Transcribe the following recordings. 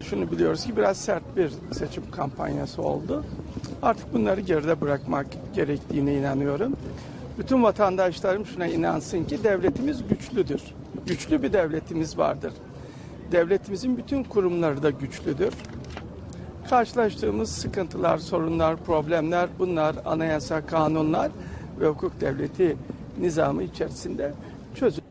Şunu biliyoruz ki biraz sert bir seçim kampanyası oldu. Artık bunları geride bırakmak gerektiğine inanıyorum. Bütün vatandaşlarım şuna inansın ki devletimiz güçlüdür. Güçlü bir devletimiz vardır. Devletimizin bütün kurumları da güçlüdür. Karşılaştığımız sıkıntılar, sorunlar, problemler bunlar anayasa, kanunlar ve hukuk devleti nizamı içerisinde çözülür.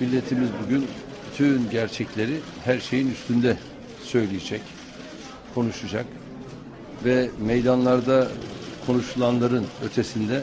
Milletimiz bugün bütün gerçekleri her şeyin üstünde söyleyecek, konuşacak ve meydanlarda konuşulanların ötesinde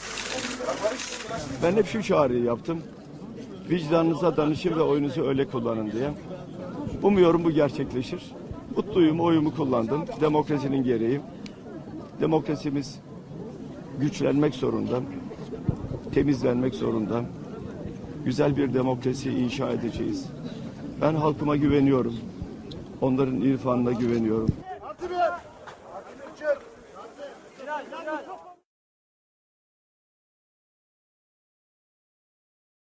Ben hep şu çağrıyı yaptım. Vicdanınıza danışın ve oyunuzu öyle kullanın diye. Umuyorum bu gerçekleşir. Mutluyum, oyumu kullandım. Demokrasinin gereği. Demokrasimiz güçlenmek zorunda. Temizlenmek zorunda. Güzel bir demokrasi inşa edeceğiz. Ben halkıma güveniyorum. Onların irfanına güveniyorum.